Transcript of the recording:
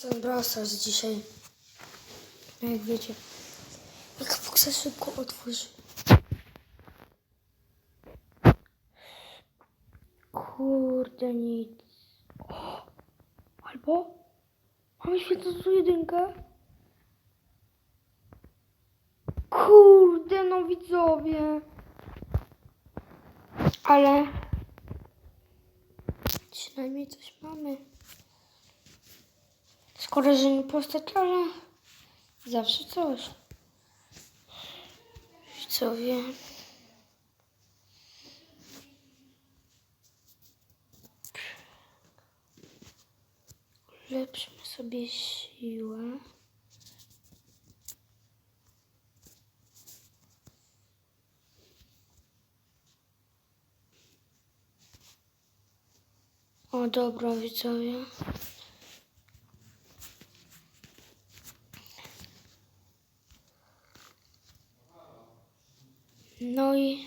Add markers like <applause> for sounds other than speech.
Ten brosas dzisiaj. Jak wiecie. Jak Foxa szybko otworzy. Kurde nic. <gasps> Albo mamy świetną jedynkę. Kurde, no widzowie. Ale przynajmniej coś mamy. Skoro, że nie postać, ale zawsze coś. Widzowie. Ulepszmy sobie siłę. O dobra widzowie. No i